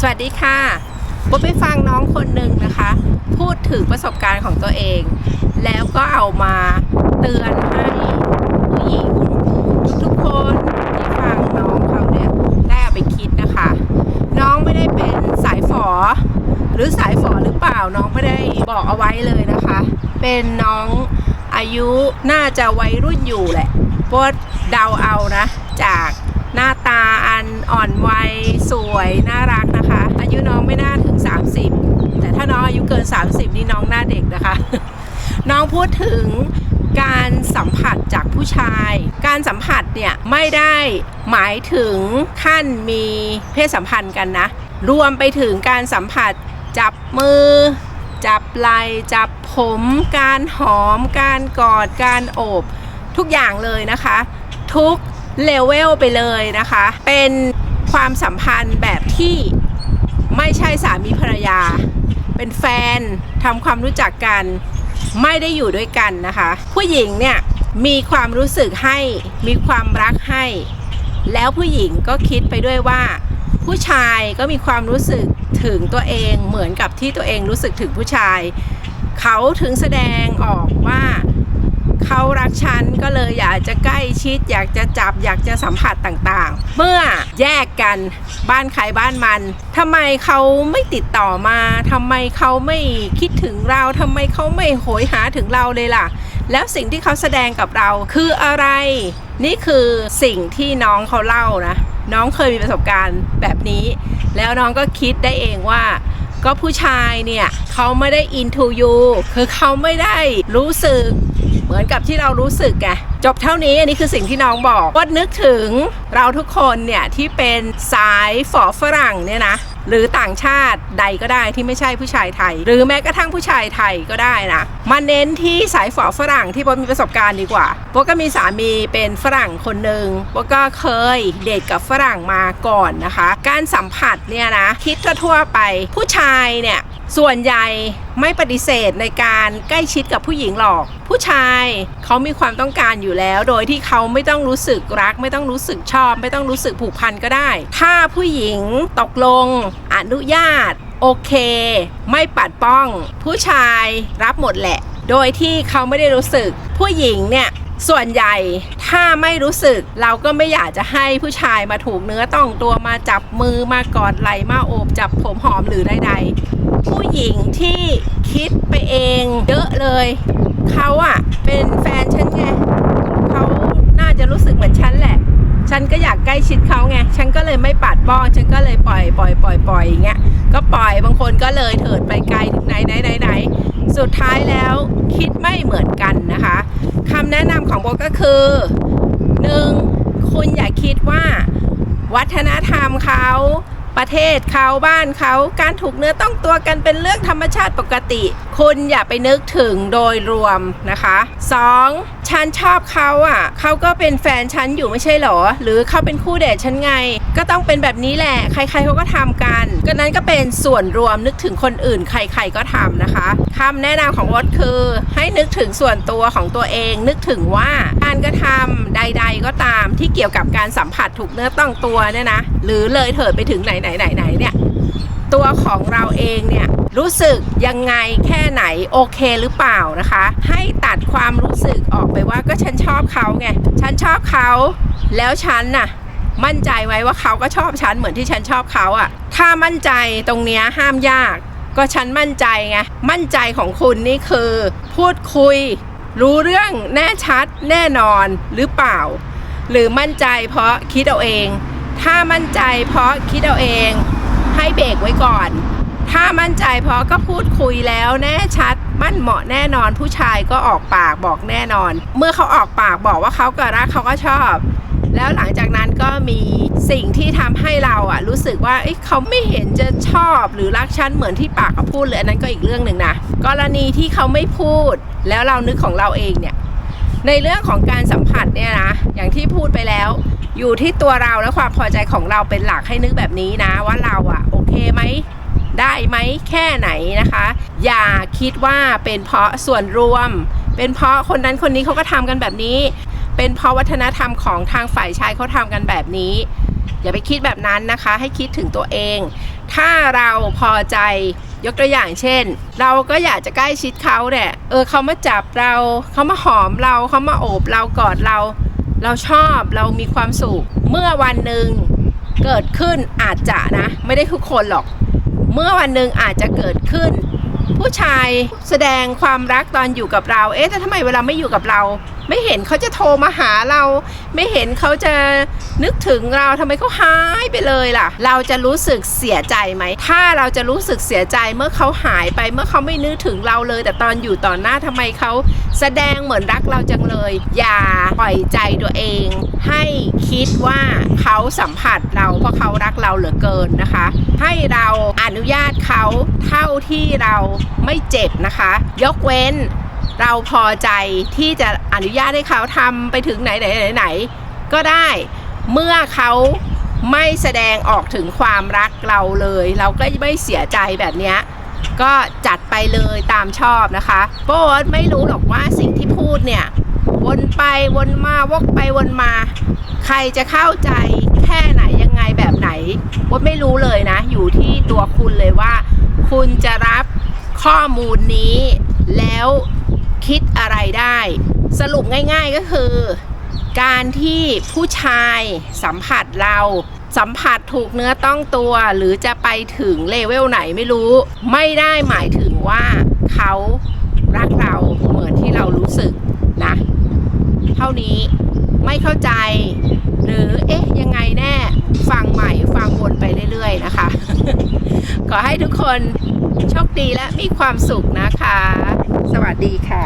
สวัสดีค่ะโบไปฟังน้องคนหนึ่งนะคะ พูดถึงประสบการณ์ของตัวเอง แล้วก็เอามาเตือนให้ผู้หญิงทุกๆคนที่ฟังน้องเขาเนี่ยได้เอาไปคิดนะคะ น้องไม่ได้เป็นสายฝอ หรือสายฝอหรือเปล่าน้องไม่ได้บอกเอาไว้เลยนะคะ เป็นน้องอายุน่าจะวัยรุ่นอยู่แหละเพราะเดาเอานะ จากหน้าตาอันอ่อนวัยสวยน่ารัก ยุน้องไม่น่าถึง 30 แต่ถ้าน้องอายุเกิน 30 นี่น้องหน้าเด็กนะคะ น้องพูดถึงการสัมผัสจากผู้ชาย การสัมผัสเนี่ยไม่ได้หมายถึงขั้นมีเพศสัมพันธ์กันนะ รวมไปถึงการสัมผัสจับมือ จับไหล่จับผม การหอม การกอด การโอบ ทุกอย่างเลยนะคะ ทุกเลเวลไปเลยนะคะ เป็นความสัมพันธ์แบบที่ ไม่ใช่สามีภรรยา เป็นแฟนทำความรู้จักกัน ไม่ได้อยู่ด้วยกันนะคะ ผู้หญิงเนี่ยมีความรู้สึกให้มีความรักให้ แล้วผู้หญิงก็คิดไปด้วยว่า ผู้ชายก็มีความรู้สึกถึงตัวเองเหมือนกับที่ตัวเองรู้สึกถึงผู้ชาย เขาถึงแสดงออกว่า เขารักฉันก็เลยอยากจะใกล้ชิด อยากจะจับอยากจะสัมผัสต่างๆ เมื่อแยกกันบ้านใครบ้านมันทำไมเขาไม่ติดต่อมาทำไมเขาไม่คิดถึงเราทำไมเขาไม่โหยหาถึงเราเลยล่ะ แล้วสิ่งที่เขาแสดงกับเราคืออะไร นี่คือสิ่งที่น้องเขาเล่านะน้องเคยมีประสบการณ์แบบนี้ แล้วน้องก็คิดได้เองว่าก็ผู้ชายเนี่ย เขาไม่ได้ into you คือเขาไม่ได้รู้สึก มือนกับที่เรารู้สึกไงจบเท่านี้อันนี้คือสิ่งที่น้องบอกว่านึกถึงเราทุกคนเนี่ยที่เป็นสายฝอฝรั่งเนี่ยนะหรือต่างชาติใดก็ได้ที่ไม่ใช่ผู้ชายไทย หรือแม้กระทั่งผู้ชายไทยก็ได้นะมาเน้นที่สายฝอฝรั่งที่โบมีประสบการณ์ดีกว่าโบก็มีสามีเป็นฝรั่งคนหนึ่งโบก็เคยเดทกับฝรั่งมาก่อนนะคะ การสัมผัสเนี่ยนะคิดทั่วๆไปผู้ชายเนี่ย ส่วนใหญ่ไม่ปฏิเสธในการใกล้ชิดกับผู้หญิงหรอก ผู้ชายเขามีความต้องการอยู่แล้ว โดยที่เขาไม่ต้องรู้สึกรัก ไม่ต้องรู้สึกชอบ ไม่ต้องรู้สึกผูกพันก็ได้ ถ้าผู้หญิงตกลง อนุญาต โอเค ไม่ปัดป้อง ผู้ชายรับหมดแหละ โดยที่เขาไม่ได้รู้สึก ผู้หญิงเนี่ยส่วนใหญ่ถ้าไม่รู้สึกเราก็ไม่อยากจะให้ผู้ชายมาถูกเนื้อต้องตัวมาจับมือมากอดไหลมาโอบจับผมหอมหรือใดๆ ผู้หญิงที่คิดไปเองเยอะเลย เขาอะเป็นแฟนฉันไงเขาน่าจะรู้สึกเหมือนฉันแหละ ฉันก็อยากใกล้ชิดเขาไง ฉันก็เลยไม่ปัดป้องฉันก็เลยปล่อยปล่อยปล่อยปล่อยอย่างเงี้ย ก็ปล่อยบางคนก็เลยเถิดไปไกลถึงไหนไหนไหนไหนสุดท้ายแล้วคิดไม่เหมือนกันนะคะคำแนะนำของโบก็คือหนึ่งคุณอย่าคิดว่า วัฒนธรรมเขา ประเทศเขาบ้านเขาการถูกเนื้อต้องตัวกันเป็นเรื่องธรรมชาติปกติ คุณอย่าไปนึกถึงโดยรวมนะคะ 2. ฉันชอบเขาอะเขาก็เป็นแฟนฉันอยู่ไม่ใช่เหรอ หรือเขาเป็นคู่เดทฉันไง ก็ต้องเป็นแบบนี้แหละ ใครๆเขาก็ทำกัน ก็นั้นก็เป็นส่วนรวมนึกถึงคนอื่น ใครๆก็ทำนะคะคำแนะนำของวดคือ ให้นึกถึงส่วนตัวของตัวเอง นึกถึงว่าการกระทำใด ๆ ก็ตามที่เกี่ยวกับการสัมผัสถูกเนื้อต้องตัวเนี่ยนะหรือเลยเถิดไปถึงไหนไหนไหนไหนเนี่ยตัวของเราเองเนี่ย รู้สึกยังไงแค่ไหนโอเคหรือเปล่านะคะ ให้ตัดความรู้สึกออกไปว่าก็ฉันชอบเขาไงฉันชอบเขา แล้วฉันน่ะมั่นใจไว้ว่าเขาก็ชอบฉันเหมือนที่ฉันชอบเขาอะถ้ามั่นใจตรงเนี้ยห้ามยาก ก็ฉันมั่นใจไง มั่นใจของคุณนี่คือ พูดคุย รู้เรื่องแน่ชัดแน่นอนหรือเปล่า หรือมั่นใจเพราะคิดเอาเอง ถ้ามั่นใจเพราะคิดเอาเอง ให้เบรกไว้ก่อน ถ้ามั่นใจพราะก็พูดคุยแล้วแน่ชัด มั่นเหมาะแน่นอน ผู้ชายก็ออกปากบอกแน่นอน เมื่อเขาออกปากบอกว่าเขาก็รักเขาก็ชอบ แล้วหลังจากนั้นก็มีสิ่งที่ทำให้เราอะรู้สึกว่าเเขาไม่เห็นจะชอบหรือรักฉันเหมือนที่ปากเขาพูดเลยอันนั้นก็อีกเรื่องหนึ่งนะกรณีที่เขาไม่พูด แล้วเรานึกของเราเองเนี่ยในเรื่องของการสัมผัสเนี่ยนะอย่างที่พูดไปแล้ว อยู่ที่ตัวเราและความพอใจของเราเป็นหลักให้นึกแบบนี้นะ ว่าเราอะโอเคไหม ได้ไหมแค่ไหนนะคะ อย่าคิดว่าเป็นเพราะส่วนรวม เป็นเพราะคนนั้นคนนี้เขาก็ทำกันแบบนี้ เป็นเพราะวัฒนธรรมของทางฝ่ายชายเขาทำกันแบบนี้ อย่าไปคิดแบบนั้นนะคะ ให้คิดถึงตัวเอง ถ้าเราพอใจยกตัวอย่างเช่น เราก็อยากจะใกล้ชิดเขาเนี่ยเออเขามาจับเราเขามาหอมเราเขามาโอบเรากอดเรา เราชอบเรามีความสุขเมื่อวันหนึ่งเกิดขึ้นอาจจะนะ ไม่ได้ทุกคนหรอก เมื่อวันหนึ่งอาจจะเกิดขึ้น ผู้ชายแสดงความรักตอนอยู่กับเรา เอ๊ะแต่ทำไมเวลาไม่อยู่กับเรา ไม่เห็นเขาจะโทรมาหาเรา ไม่เห็นเขาจะนึกถึงเราทำไมเขาหายไปเลยล่ะ เราจะรู้สึกเสียใจไหม ถ้าเราจะรู้สึกเสียใจเมื่อเขาหายไปเมื่อเขาไม่นึกถึงเราเลย แต่ตอนอยู่ต่อหน้าทำไมเขาแสดงเหมือนรักเราจังเลย อย่าปล่อยใจตัวเอง ให้คิดว่าเขาสัมผัสเราเพราะเขารักเราเหลือเกินนะคะ ให้เราอนุญาตเขาเท่าที่เราไม่เจ็บนะคะ ยกเว้น เราพอใจที่จะอนุญาตให้เขาทำไปถึงไหนไหนไหนไหนก็ได้เมื่อเขาไม่แสดงออกถึงความรักเราเลย เราก็ไม่เสียใจแบบนี้ก็จัดไปเลยตามชอบนะคะโป๊ดไม่รู้หรอกว่าสิ่งที่พูดเนี่ย วนไปวนมาวกไปวนมา ใครจะเข้าใจแค่ไหนยังไงแบบไหนว่าไม่รู้เลยนะ อยู่ที่ตัวคุณเลยว่า คุณจะรับข้อมูลนี้แล้ว คิดอะไรได้ สรุปง่ายๆก็คือ การที่ผู้ชายสัมผัสเราสัมผัสถูกเนื้อต้องตัวหรือจะไปถึงเลเวลไหนไม่รู้ ไม่ได้หมายถึงว่าเขารักเราเหมือนที่เรารู้สึกนะ เท่านี้ไม่เข้าใจ หรือเอ๊ะยังไงแน่ฟังใหม่ฟังวนไปเรื่อย ๆ นะคะ ขอให้ทุกคนโชคดีและมีความสุขนะคะ สวัสดีค่ะ